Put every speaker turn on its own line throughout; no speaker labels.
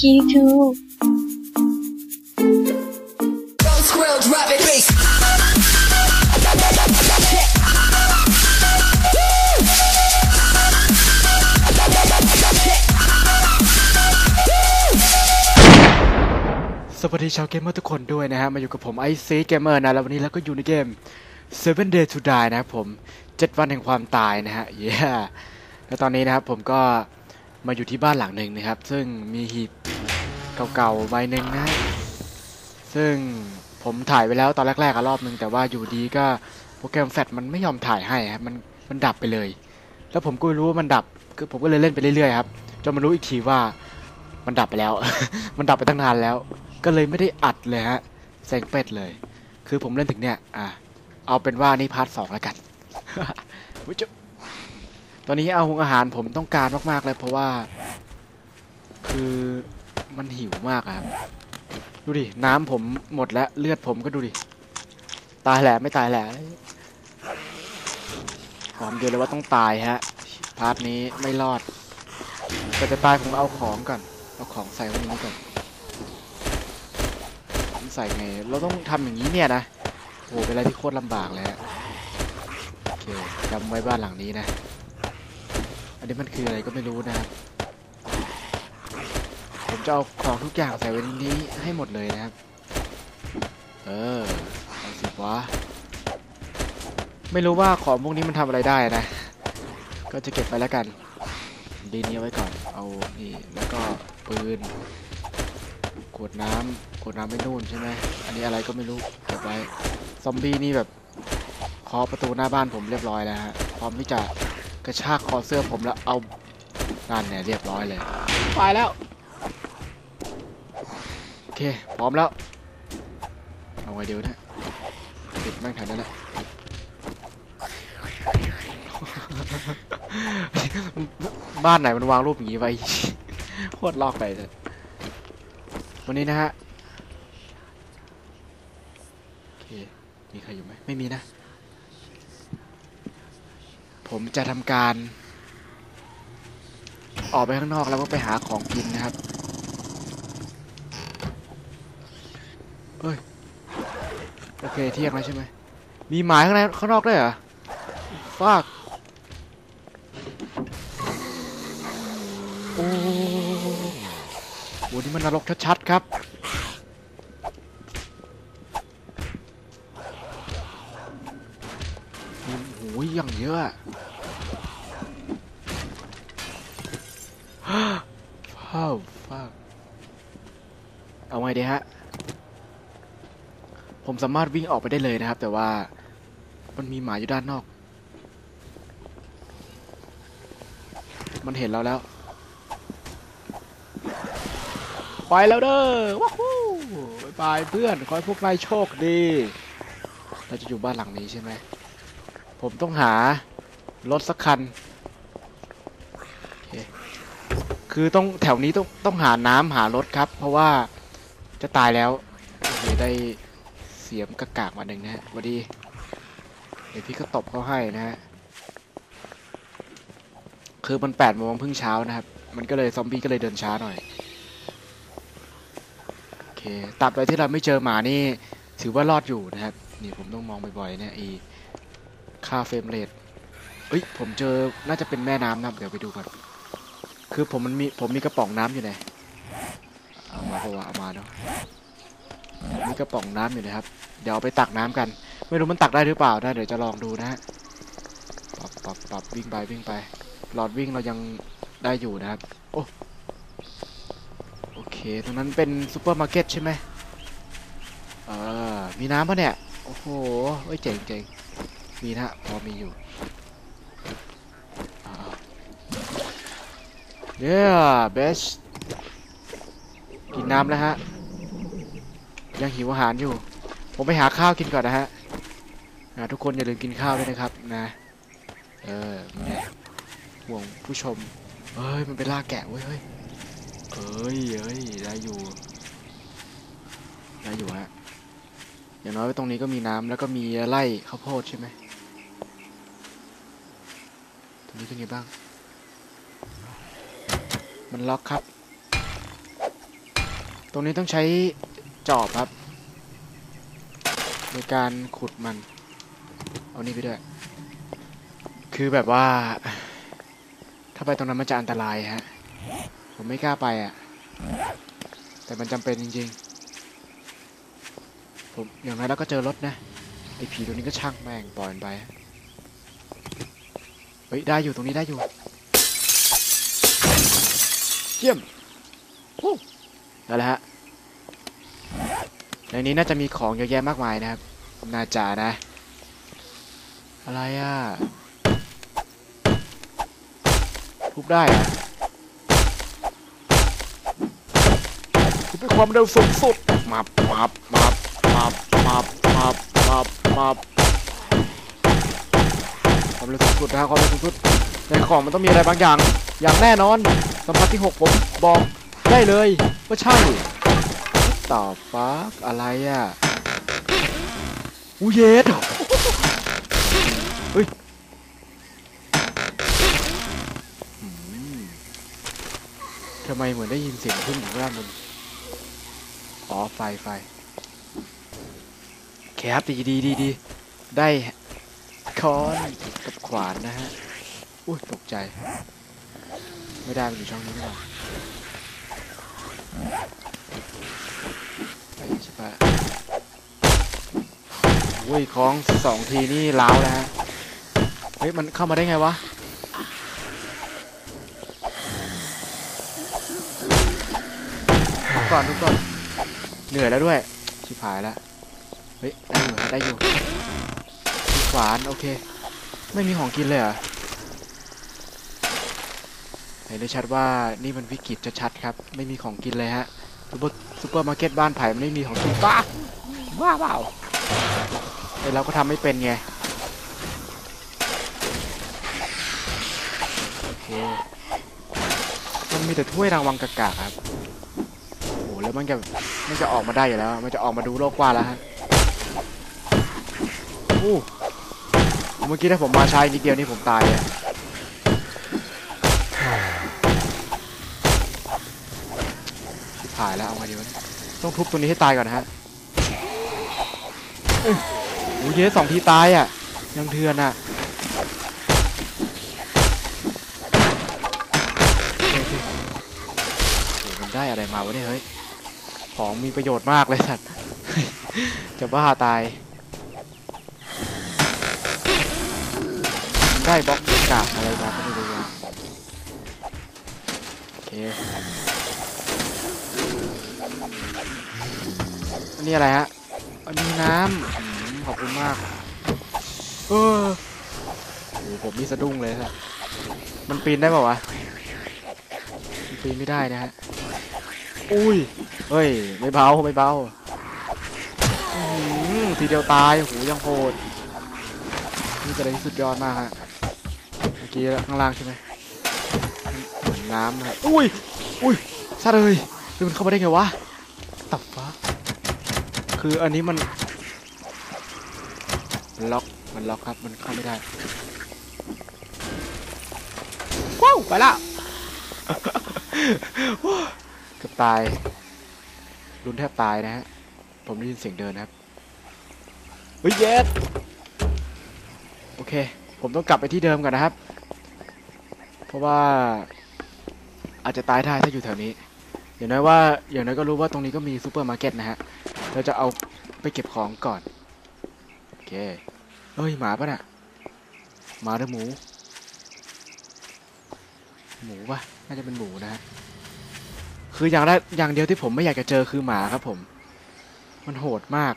Kitty too.
Don't squirrel, drop it. Bass.
สวัสดีชาวเกมเมอร์ทุกคนด้วยนะฮะ มาอยู่กับผมไอซีเกมเมอร์นะ แล้ววันนี้เราก็อยู่ในเกม Seven Day to Die นะครับผม 7 วันแห่งความตายนะฮะ เย้แล้วตอนนี้นะครับผมก็ มาอยู่ที่บ้านหลังหนึ่งนะครับ ซึ่งมีหีบเก่าๆใบหนึ่งนะ ซึ่งผมถ่ายไว้แล้วตอนแรกๆอะรอบนึงแต่ว่าอยู่ดีก็โปรแกรมแฟลชมันไม่ยอมถ่ายให้ครับมันมันดับไปเลย แล้วผมก็ไม่รู้ว่ามันดับคือผมก็เลยเล่นไปเรื่อยๆครับจนมารู้อีกทีว่ามันดับไปแล้ว มันดับไปตั้งนานแล้ว ก็เลยไม่ได้อัดเลยฮะเซ็งเป็ดเลย คือผมเล่นถึงเนี่ย อะ เอาเป็นว่านี่พาร์ทสองแล้วกันอุ๊ยจ ตอนนี้เอาหงอาหารผมต้องการมากๆเลยเพราะว่า คือมันหิวมากครับ ดูดิ น้ำผมหมดแล้วเลือดผมก็ดูดิ ตายแหละไม่ตายแหละความเดียวเลยว่าต้องตายฮะ พาร์ทนี้ไม่รอดแต่จะตายผมเอาของก่อน เอาของใส่ไว้นนี้ก่อนใส่ไง เราต้องทำอย่างนี้เนี่ยนะ โห เป็นอะไรที่โคตรลำบากเลยฮะ โอเคจำไว้บ้านหลังนี้นะ อันนี้มันคืออะไรก็ไม่รู้นะครับผมจะเอาของทุกอย่างใส่ไว้ในนี้ให้หมดเลยนะครับ เออเอาสิวะไม่รู้ว่าของพวกนี้มันทำอะไรได้นะ ก็จะเก็บไปแล้วกัน ดีนี้ไว้ก่อน เอานี่แล้วก็ปืน ขวดน้ำขวดน้ำไม่นู่นใช่ไหม อันนี้อะไรก็ไม่รู้ เก็บไว้ ซอมบี้นี่แบบเคาะประตูหน้าบ้านผมเรียบร้อยแล้วฮะ พร้อมที่จะ กระชากคอเสื้อผมแล้วเอานั่นเนี่ยเรียบร้อยเลย ไปแล้ว โอเค พร้อมแล้ว เอาไงเดี๋ยวนะปิดแม่งทันนั่นแหละบ้านไหนมันวางรูปอย่างนี้ไว้โคตรลอกไปเลยวันนี้นะฮะโอเคมีใครอยู่ไหมไม่มีนะ ผมจะทำการ ออกไปข้างนอกแล้วก็ไปหาของกินนะครับเฮ้ยโอเคเที่ยงแล้วใช่ไหมมีหมายข้างในข้างนอกด้วยเหรอฟากโอ้โหนี่มันนรกชัดๆครับโอ้โหอย่างเยอะ ฟ้าวฟ้าเอาไงดีฮะ ผมสามารถวิ่งออกไปได้เลยนะครับ แต่ว่ามันมีหมาอยู่ด้านนอก มันเห็นเราแล้ว ไปแล้วเด้อว้าวบ๊ายบายเพื่อน ขอให้พวกนายโชคดี เราจะอยู่บ้านหลังนี้ใช่ไหม ผมต้องหารถสักคันโอเค คือต้องแถวนี้ต้องต้องหาน้ำหารถครับ เพราะว่าจะตายแล้วโอเคได้เสียมกระกากมาหนึ่งนะฮะสวัสดี เดี๋ยวพี่ก็ตบเขาให้นะฮะ คือมันแปดโมงเพิ่งเช้านะครับ มันก็เลยซอมบี้ก็เลยเดินช้าหน่อย โอเค ตัดไปที่เราไม่เจอหมานี่ ถือว่ารอดอยู่นะครับ นี่ผมต้องมองบ่อยๆเนี่ยอีค่าเฟรมเรทเอ้ย ผมเจอ น่าจะเป็นแม่น้ำนะครับ เดี๋ยวไปดูก่อน คือผมมันมีผมมีกระป๋องน้ำอยู่ไหนเอามาเพราะว่าเอามาเนาะมีกระป๋องน้ำอยู่นะครับ เดี๋ยวเอาไปตักน้ำกัน ไม่รู้มันตักได้หรือเปล่านะเดี๋ยวจะลองดูนะฮะปรับปรับปรับวิ่งไปวิ่งไป หลอดวิ่งเรายังได้อยู่นะครับ โอ้โอเคตรงนั้นเป็นซูเปอร์มาร์เก็ตใช่ไหมเออมีน้ำปะเนี่ย โอ้โหเอ้ยเจ๋งเจ๋งมีนะพอมีอยู่อ่า เนี่ยเบสกินน้ำแล้วฮะ ยังหิวอาหารอยู่ ผมไปหาข้าวกินก่อนนะฮะอ่าทุกคนอย่าลืมกินข้าวด้วยนะครับนะ เออห่วงผู้ชมเฮ้ย มันเป็นล่าแกะเว้ยเฮ้ยเอ้ยเอ้ยได้อยู่ ได้อยู่ฮะ อย่างน้อยตรงนี้ก็มีน้ำแล้วก็มีไร่ข้าวโพดใช่ไหมตรงนี้เป็นไงบ้าง มันล็อกครับ ตรงนี้ต้องใช้จอบครับ ในการขุดมัน เอานี่ไปด้วย คือแบบว่า ถ้าไปตรงนั้นมันจะอันตรายฮะ ผมไม่กล้าไปอะ แต่มันจำเป็นจริงๆ ผมอย่างน้อยแล้วก็เจอรถนะ ไอ้ผีตัวนี้ก็ช่างแม่งปล่อยมันไป เฮ้ย ได้อยู่ตรงนี้ได้อยู่ เยี่ยมโอ้นั่นแหละฮะในนี้น่าจะมีของเยอะแยะมากมายนะครับน่าจะนะ อะไรอะทุบได้อะทุบด้วยความเร็วสูงสุดมับมับมับมับมับมับมับมับความเร็วสูงสุดนะฮะความเร็วสูงสุดในของมันต้องมีอะไรบางอย่าง อย่างแน่นอน สัมผัสที่หกผมบอกได้เลยว่าใช่ต่อฟักอะไรอะอูเยสเฮ้ยทำไมเหมือนได้ยินเสียงขึ้นอยู่ด้านบนอ๋อ ไฟไฟโอเคครับดีดีดีดีได้คอนกับขวานนะฮะ อุ้ย ตกใจ ไม่ได้มันอยู่ช่องนี้นี่หว่าไปใช่ปะอุ้ยคล้องสองทีนี่ล้าวแล้วฮะ เฮ้ย มันเข้ามาได้ไงวะทุกก่อนทุกก่อน เหนื่อยแล้วด้วย ชิบหายแล้ว เฮ้ย ได้อยู่ได้อยู่มีขวาน โอเค ไม่มีของกินเลยเหรอ เห็นได้ชัดว่านี่มันวิกฤตจะชัดครับ ไม่มีของกินเลยฮะซูเปอร์ซูเปอร์มาร์เก็ตบ้านไผ่มันไม่มีของกินป้าบ้าเปล่าแต่เราก็ทำไม่เป็นไงโอเคมันมีแต่ถ้วยรางวัลกากาครับโอ้โหแล้วมันจะมันจะออกมาได้อยู่แล้ว มันจะออกมาดูโลกกว้างแล้วฮะอู้เมื่อกี้ถ้าผมมาใช้นิดเดียวนี่ผมตายเลย ถ่ายแล้วเอามาดีวะต้องทุบตัวนี้ให้ตายก่อนนะฮะโอ้ยเยสองทีตายอะ ยังเทือนอะมันได้อะไรมาวะเนี่ยเฮ้ย ของมีประโยชน์มากเลยสัตว์ จะบ้าตาย ได้บล็อกกากอะไรมาก็ไม่รู้โอเค อันนี้อะไรฮะ อันนี้น้ำขอบคุณมาก เออโอ้โหผมนี่สะดุ้งเลยฮะ มันปีนได้เปล่าวะมันปีนไม่ได้นะฮะ อุ้ย เฮ้ย ไม่เบาไม่เบาอื้อหือทีเดียวตายโหยังโหดนี่เป็นอะไรที่สุดยอดมากฮะ เมื่อกี้ข้างล่างใช่ไหมเหมือนน้ำฮะ อุ้ย อุ้ยซะเลยเฮ้ยมันเข้ามาได้ไงวะ ตับฟ้าคืออันนี้มันมันล็อกมันล็อกครับมันเข้าไม่ได้ว้าวไปละเกือบตายรุนแทบตายนะฮะผมได้ยินเสียงเดินนะครับเฮ้ยเยสโอเค ผมต้องกลับไปที่เดิมก่อนนะครับ เพราะว่าอาจจะตายได้ถ้าอยู่แถวนี้ อย่างน้อยว่าอย่างน้อยก็รู้ว่าตรงนี้ก็มีซูเปอร์มาร์เก็ตนะฮะ เราจะเอาไปเก็บของก่อน โอเค เฮ้ย หมาปะน่ะ หมาหรือหมู หมูปะน่าจะเป็นหมูนะฮะ คืออย่างแรกอย่างเดียวที่ผมไม่อยากจะเจอคือหมาครับผม มันโหดมาก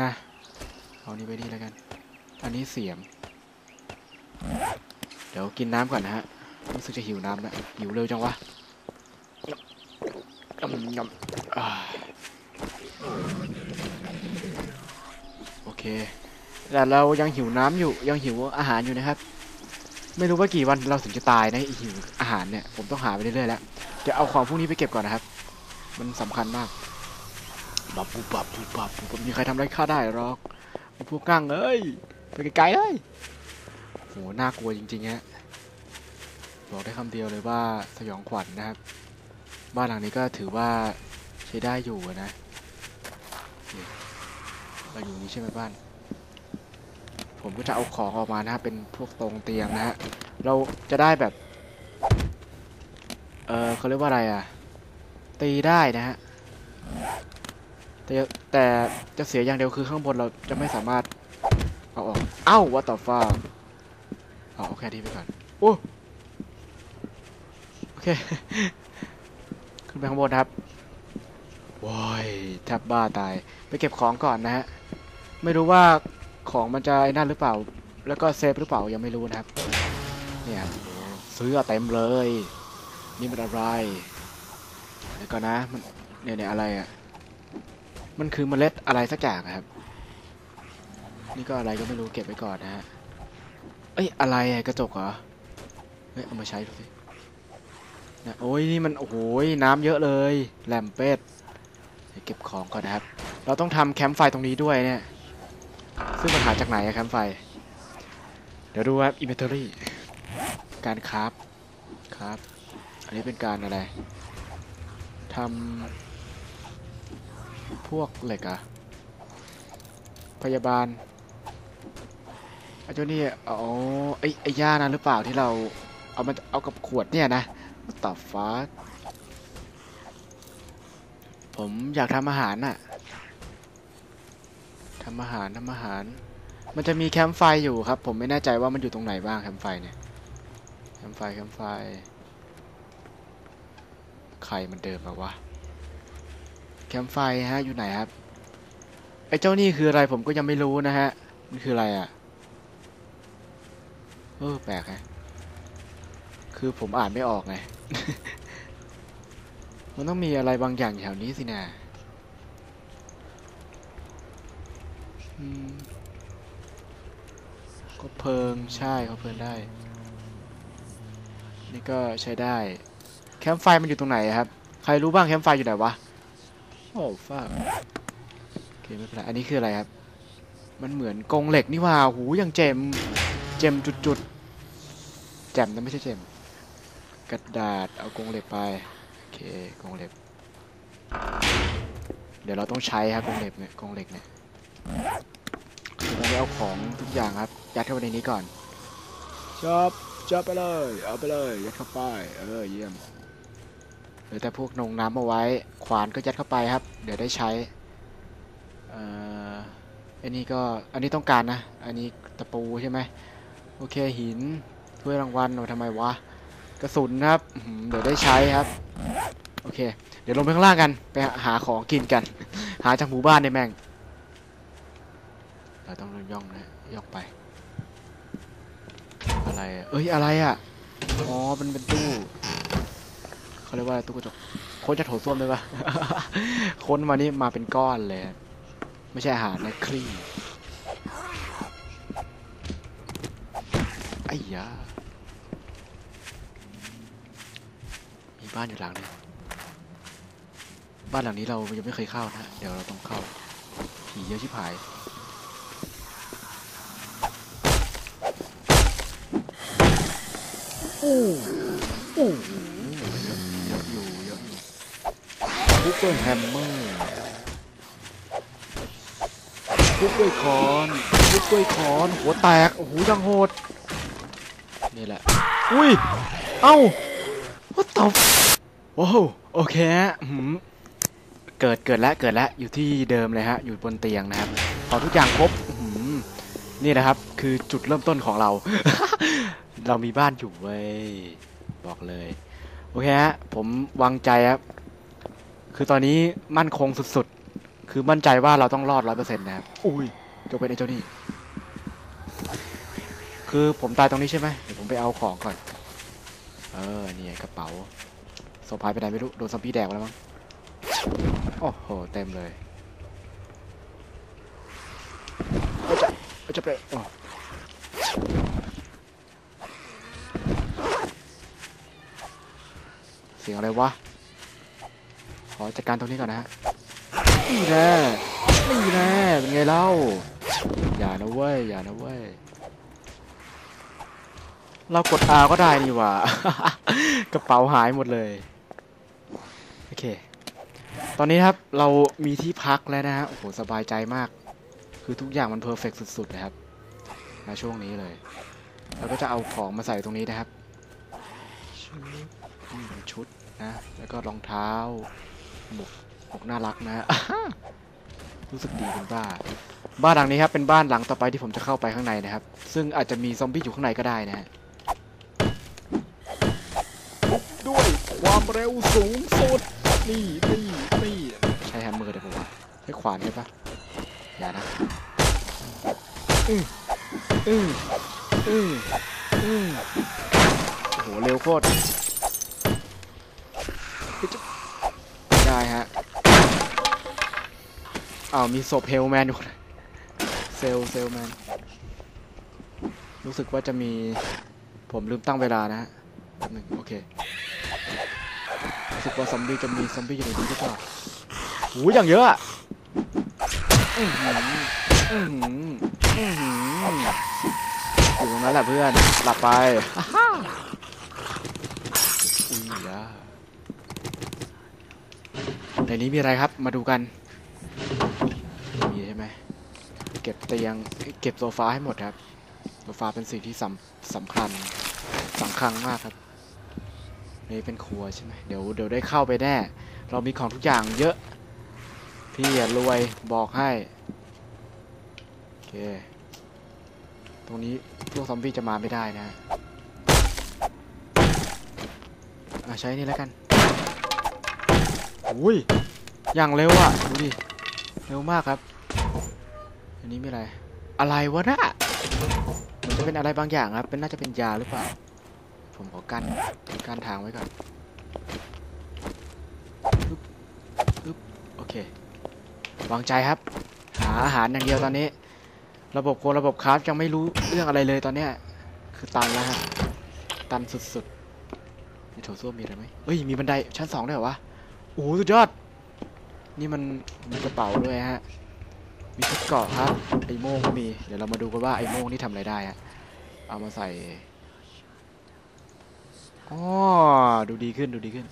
นะ เอานี้ไปนี่แล้วกัน อันนี้เสียม เดี๋ยวกินน้ำก่อนนะฮะ รู้สึกจะหิวน้ำแล้วหิวเร็วจังวะ ยำโอเค แต่เรายังหิวน้ำอยู่ ยังหิวอาหารอยู่นะครับ ไม่รู้ว่ากี่วันเราถึงจะตายนะไอหิวอาหารเนี่ย ผมต้องหาไปเรื่อยๆแล้ว จะเอาของพวกนี้ไปเก็บก่อนนะครับ มันสำคัญมากบับบุบบับบุบบับบุบบับมีใครทำอะไรข้าได้หรอกพวกกั้งเอ้ย ไปไกลๆเลยโห น่ากลัวจริงๆฮะ บอกได้คำเดียวเลยว่าสยองขวัญนะครับ บ้านหลังนี้ก็ถือว่าใช้ได้อยู่นะเคเราอยู่นี้ใช่ไหมบ้าน ผมก็จะเอาของออกมานะฮะเป็นพวกตรงเตียงนะฮะเราจะได้แบบ เออเขาเรียกว่าอะไรอะ ตีได้นะฮะแต่แต่จะเสียอย่างเดียวคือข้างบนเราจะไม่สามารถเอาออกเอ้าวัตต่อฟ้าเอาโอเคดีไปก่อนโอ้โอเค ขึ้นไปข้างบนครับว้ายแทบบ้าตาย ไปเก็บของก่อนนะฮะ ไม่รู้ว่าของมันจะไอ้นั่นหรือเปล่า แล้วก็เซฟหรือเปล่ายังไม่รู้นะครับ เนี่ยครับซื้อเต็มเลย นี่มันอะไรเดี๋ยวก่อนนะ มันเนี่ยเนี่ยอะไรอะ มันคือเมล็ดอะไรสักอย่างครับ นี่ก็อะไรก็ไม่รู้เก็บไว้ก่อนนะฮะ เอ้ยอะไรกระจกเหรอ เฮ้ยเอามาใช้ดูสิ นะโอ้ยนี่มันโอ้โหน้ำเยอะเลยแหลมเป็ดเดี๋ยวเก็บของก่อนนะครับ เราต้องทำแคมป์ไฟตรงนี้ด้วยเนี่ย ซึ่งมันหาจากไหนอะแคมป์ไฟ เดี๋ยวดูครับอินเวนทอรี่การคราฟครับ อันนี้เป็นการอะไรทำพวกเหล็กอะพยาบาลไอ้เจ้านี่อ๋อไอ้ไอ้ย่านะหรือเปล่าที่เราเอามาเอากับขวดเนี่ยนะ ต่อฟ้า ผมอยากทำอาหารน่ะทำอาหารทำอาหาร มันจะมีแคมป์ไฟอยู่ครับ ผมไม่แน่ใจว่ามันอยู่ตรงไหนบ้างแคมป์ไฟเนี่ย แคมป์ไฟแคมป์ไฟ ใครมันเดินมาวะ แคมป์ไฟฮะอยู่ไหนครับ ไอ้เจ้านี่คืออะไรผมก็ยังไม่รู้นะฮะ มันคืออะไรอะ เออแปลกไง คือผมอ่านไม่ออกไง มันต้องมีอะไรบางอย่างแถวนี้สินะก็เพิง ใช่เขาเพิงได้ นี่ก็ใช้ได้ แคมป์ไฟมันอยู่ตรงไหนครับ ใครรู้บ้างแคมป์ไฟอยู่ไหนวะ โอ้ฟ้าโอเคไม่เป็นไร อันนี้คืออะไรครับ มันเหมือนกรงเหล็กนี่ว่า หูยังเจม เจมจุดๆ แจมนะไม่ใช่เจม กระดาษเอากรงเหล็กไปโอเคกรงเหล็ก เดี๋ยวเราต้องใช้ครับกรงเหล็กเนี่ยกรงเหล็กเนี่ยคือเราได้เอาของทุกอย่างครับยัดเข้าไปในนี้ก่อนจอบจอบไปเลยเอาไปเลยยัดเข้าไปเออเยี่ยมเหลือแต่พวกนงน้ำเอาไว้ ขวานก็ยัดเข้าไปครับ เดี๋ยวได้ใช้เอ่ออันนี้ก็อันนี้ต้องการนะ อันนี้ตะปูใช่ไหมโอเคหินถ้วยรางวัลเอามาทำไมวะ กระสุนครับเดี๋ยวได้ใช้ครับ โอเค เดี๋ยวลงไปข้างล่างกัน ไปหาของกินกัน หาจากหมู่บ้านในแม่ง เราต้องย่องนะย่องไป อะไรเอ้ยอะไรอะ อ๋อมันเป็นตู้เขาเรียกว่าตู้กระจกค้นจะโถส้วมได้ปะค้นมานี่มาเป็นก้อนเลย ไม่ใช่อาหารนะคลี่ไอ้ยา บ้านอยู่หลังนึงบ้านหลังนี้เรายังไม่เคยเข้านะ เดี๋ยวเราต้องเข้า ผีเยอะชิบหาย โอ้โอ้เยอะอยู่เยอะอยู่ทุบด้วยแฮมเมอร์ทุบด้วยคอนทุบด้วยคอน หัวแตก โอ้โหยังโหด นี่แหละ อุ้ย เอ้า what the โอ้โหโอเคฮะอื้อหือเกิดเกิดแล้วเกิดแล้วอยู่ที่เดิมเลยฮะ อยู่บนเตียงนะครับพอทุกอย่างครบอื้อหือนี่นะครับ คือจุดเริ่มต้นของเรา เรามีบ้านอยู่เว้ยบอกเลย โอเคฮะ ผมวางใจครับ คือตอนนี้มั่นคงสุดๆ คือมั่นใจว่าเราต้องรอดร้อยเปอร์เซ็นต์นะครับ อุ้ยจงเป็นไอ้เจ้านี่ คือผมตายตรงนี้ใช่ไหมเดี๋ยวผมไปเอาของก่อน เออ นี่ไงกระเป๋า โซพายไปไหนไม่รู้ โดนซอมบี้แดกไปแล้วมั้ง โอ้โห เต็มเลยเอาจะเอาจะไปอ๋อเสียงอะไรวะ ขอจัดการตรงนี้ก่อนนะฮะนี่แน่นี่แน่เป็นไงเล่า อย่านะเว้ย อย่านะเว้ย เรากด R ก็ได้นี่หว่า กระเป๋าหายหมดเลยโอ เค ตอนนี้ครับเรามีที่พักแล้วนะฮะ โอ้โห สบายใจมาก คือทุกอย่างมันเพอร์เฟกสุดๆนะครับในช่วงนี้เลย เราก็จะเอาของมาใส่ตรงนี้นะครับ ชุดนี่เป็นชุดนะแล้วก็รองเท้า หมวกหมวกน่ารักนะฮะรู้สึกดีเป็นบ้า บ้านหลังนี้ครับเป็นบ้านหลังต่อไปที่ผมจะเข้าไปข้างในนะครับ ซึ่งอาจจะมีซอมบี้อยู่ข้างในก็ได้นะฮะด้วยความเร็วสูงสุด นี่นี่นี่ใช้แฮมเมอร์เดี๋ยวผมว่าใช้ขวานได้ปะอย่านะอืออืออืออือโอ้โหเร็วโคตรได้ฮะอ้าวมีศพเฮลแมนอยู่เซลเซลแมนรู้สึกว่าจะมีผมลืมตั้งเวลานะฮะหนึ่งโอเค รู้สึกว่าซอมบี้จะมีซอมบี้อยู่ในนี้หรือเปล่าโอ้ยอย่างเยอะอะอื้อหืออื้อหืออื้อหืออยู่ตรงนั้นแหละเพื่อน หลับไปฮ่าฮ่าอุ้ยยาในนี้มีอะไรครับ มาดูกัน มีใช่ไหม เก็บเตียง เก็บโซฟาให้หมดครับ โซฟาเป็นสิ่งที่สำสำคัญสำคัญมากครับ นี่เป็นครัวใช่ไหมเดี๋ยวเดี๋ยวได้เข้าไปแน่ เรามีของทุกอย่างเยอะ พี่อย่ารวยบอกให้ โอเค ตรงนี้พวกซอมบี้จะมาไม่ได้นะอะใช้นี่แล้วกันอุ้ย อย่างเร็วอะ ดูดิ เร็วมากครับ อันนี้มีอะไร อะไรวะนะมันจะเป็นอะไรบางอย่างครับ เป็นน่าจะเป็นยาหรือเปล่า ผมขอกันกันทางไว้ก่อนปึ๊บปึ๊บโอเควางใจครับ หาอาหารอย่างเดียวตอนนี้ ระบบโคระบบคราฟยังไม่รู้เรื่องอะไรเลยตอนเนี้ย คือตันแล้วฮะตันสุดๆในโถส้วมมีอะไรไหมเอ้ยมีบันไดชั้นสองด้วยเหรอวะโอ้โหสุดยอด นี่มันมีกระเป๋าด้วยฮะมีชุดเกาะครับไอโม่งก็มี เดี๋ยวเรามาดูกันว่าไอโม่งนี่ทำอะไรได้ฮะเอามาใส่ อ๋อดูดีขึ้นดูดีขึ้น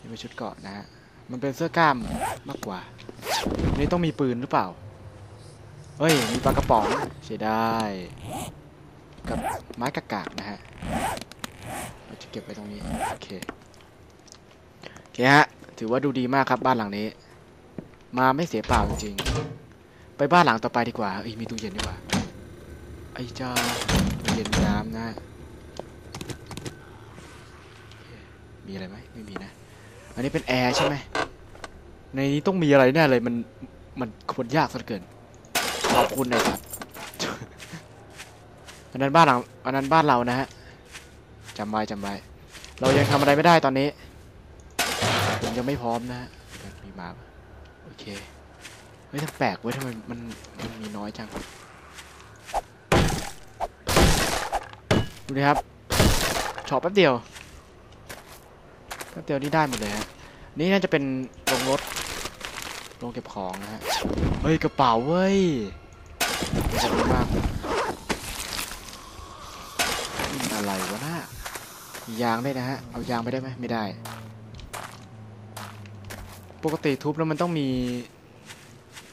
นี่เป็นชุดเกาะนะฮะมันเป็นเสื้อกล้ามมากกว่านี่ต้องมีปืนหรือเปล่าเฮ้ยมีปลากระป๋องใช้ได้กับไม้กากากนะฮะเราจะเก็บไว้ตรงนี้โอเคโอเคฮะถือว่าดูดีมากครับบ้านหลังนี้ มาไม่เสียเปล่าจริงๆไปบ้านหลังต่อไปดีกว่าเอ้ยมีตู้เย็นดีกว่าไอ้จ้าตู้เย็นน้ำนะ มีอะไรไหมไม่มีนะ อันนี้เป็นแอร์ใช่ไหม ในนี้ต้องมีอะไรแน่เลยมันมันคนยากซะเหลือเกิน ขอบคุณนะครับอันนั้นบ้านหลังอันนั้นบ้านเรานะฮะจำไว้จำไว้ เรายังทำอะไรไม่ได้ตอนนี้ ผมยังไม่พร้อมนะฮะมีมาโอเคเฮ้ยทำแปลกเว้ยทำไมมันมันมีน้อยจังดูดิครับช็อปแป๊บเดียว แป๊บเดียวนี่ได้หมดเลยฮะนี่น่าจะเป็นโรงรถโรงเก็บของนะฮะเฮ้ยกระเป๋าเว้ยขอบคุณมากนี่มันอะไรวะน่ะยางได้นะฮะเอายางไปได้ไหมไม่ได้ ปกติทุบแล้วมันต้องมี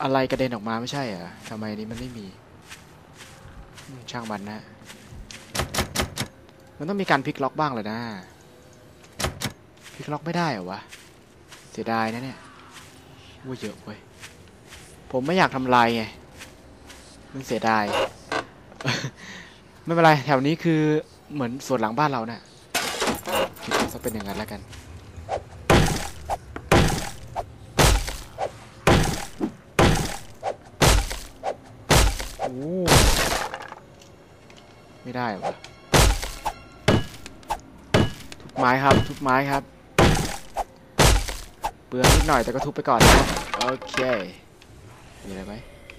อะไรกระเด็นออกมาไม่ใช่เหรอทำไมนี้มันไม่มี ช่างมันนะ มันต้องมีการพลิกล็อกบ้างเลยนะ พิกล็อกไม่ได้เหรอวะ เสียดายนะเนี่ยว่าเยอะเว้ย ผมไม่อยากทำลายไง มันเสียดาย ไม่เป็นไร แถวนี้คือเหมือนสวนหลังบ้านเรานะ่ะคิดว่าจะเป็นอย่างนั้นแล้วกันโอ้ไม่ได้วะทุบไม้ครับ ทุบไม้ครับ เปลืองนิดหน่อยแต่ก็ทุบไปก่อนนะโอเค มีอะไรไหม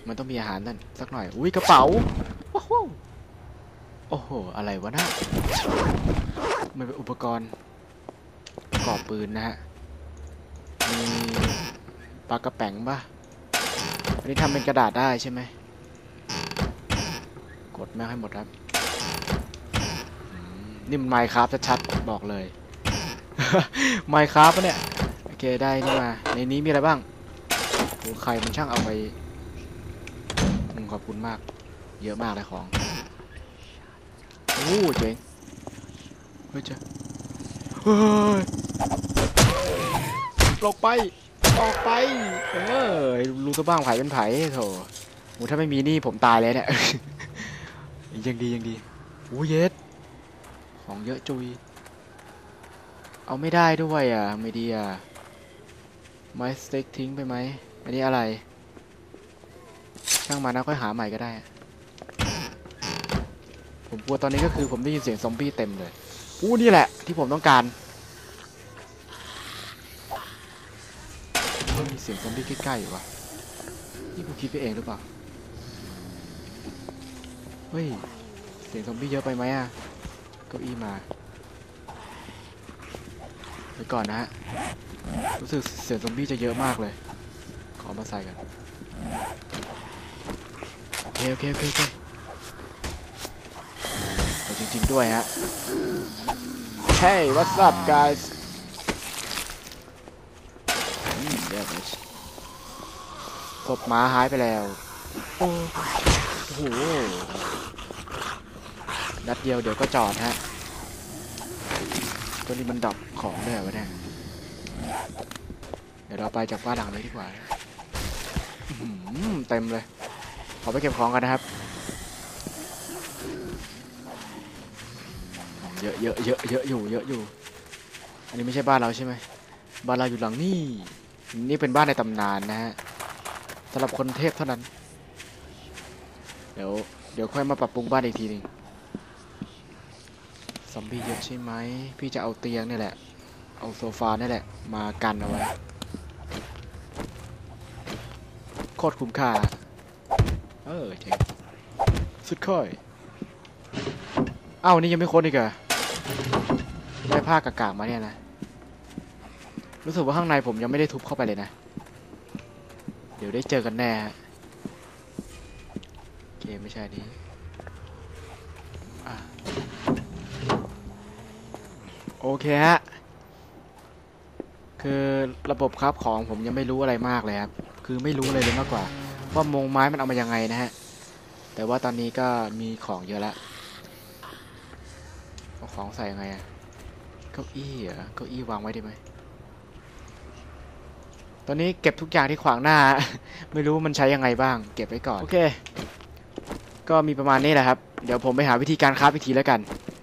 มันต้องมีอาหารนั่นสักหน่อย อุ้ยกระเป๋าว้าวโอ้โห อะไรวะน่ะมันเป็นอุปกรณ์ประกอบปืนนะฮะ มีปลากระแป๋งปะอันนี้ทำเป็นกระดาษได้ใช่ไหม กดแม่ให้หมดครับ นี่มันไมค์ครับชัดๆบอกเลย ไมค์ครับปะเนี่ย โอเคได้นี่มา ในนี้มีอะไรบ้างโอ้ใครมันช่างเอาไปขอบคุณมาก เยอะมากเลยของ โอ้เจ๋ง เฮ้ยเจ้าเฮ้ยลบไปออกไป เออรู้ซะบ้างไผ่เป็นไผ่โถโอ้ถ้าไม่มีนี่ผมตายเลยเนี่ย ยังดียังดีโอ้เย็ด ของเยอะจุย เอาไม่ได้ด้วยอะ ไม่ดีอะ ไม้สเต็กทิ้งไปไหม อันนี้อะไร ช่างมานะค่อยหาใหม่ก็ได้ ผมกลัวตอนนี้ก็คือผมได้ยินเสียงซอมบี้เต็มเลยอู้นี่แหละ ที่ผมต้องการมีเสียงซอมบี้ใกล้ๆอยู่วะนี่กูคิดไปเองหรือเปล่า เฮ้ย เสียงซอมบี้เยอะไปไหมอะ เก้าอี้มา ไปก่อนนะฮะ รู้สึกเสียงซอมบี้จะเยอะมากเลย ขอมาใส่กันโอเคโอเคโอเคโอเคจริงๆด้วยฮะ Hey what's up guys อืม yeah bitch ศพหมาหายไปแล้ว โอ้โหนัดเดียวเดี๋ยวก็จอดฮะ ตัวนี้มันดับของด้วยเหรอวะเนี่ย ดี๋ยวเราไปจากบ้านหลังนี้ดีกว่าเต็มเลย ขอไปเก็บของกันนะครับ เยอะเยอะเยอะเยอะอยู่ เยอะอยู่ อันนี้ไม่ใช่บ้านเราใช่ไหม บ้านเราอยู่หลังนี่ นี่เป็นบ้านในตำนานนะฮะสำหรับคนเทพเท่านั้น เดี๋ยว เดี๋ยวค่อยมาปรับปรุงบ้านอีกทีหนึงซอมบี้เยอะใช่ไหม พี่จะเอาเตียงนี่แหละ เอาโซฟานี่แหละ มากันเอาไว้ โคตรคุ้มค่า เออเจ๋งสุดค่อย เอ้านี่ยังไม่ค้นอีกเหรอได้ผ้ากากๆมาเนี่ยนะ รู้สึกว่าข้างในผมยังไม่ได้ทุบเข้าไปเลยนะ เดี๋ยวได้เจอกันแน่ฮะโอเคไม่ใช่นี้โอเคฮะ คือระบบครับของผมยังไม่รู้อะไรมากเลยครับ คือไม่รู้อะไรเลยมากกว่า ว่ามงไม้มันเอามายังไงนะฮะ แต่ว่าตอนนี้ก็มีของเยอะแล้วเอาของใส่ยังไงอะเก้าอี้เหรอเก้าอี้วางไว้ได้ไหมตอนนี้เก็บทุกอย่างที่ขวางหน้า ไม่รู้มันใช้ยังไงบ้าง เก็บไว้ก่อน โอเค ก็มีประมาณนี้แหละครับ เดี๋ยวผมไปหาวิธีการคราฟอีกทีแล้วกัน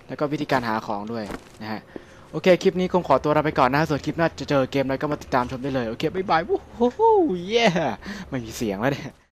แล้วก็วิธีการหาของด้วยนะฮะ โอเค คลิปนี้คงขอตัวลาไปก่อนนะ ส่วนคลิปหน้าจะเจอเกมอะไรก็มาติดตามชมได้เลย โอเค บ๊ายบายวู้ฮู้เย่ไม่มีเสียงแล้วเนี่ย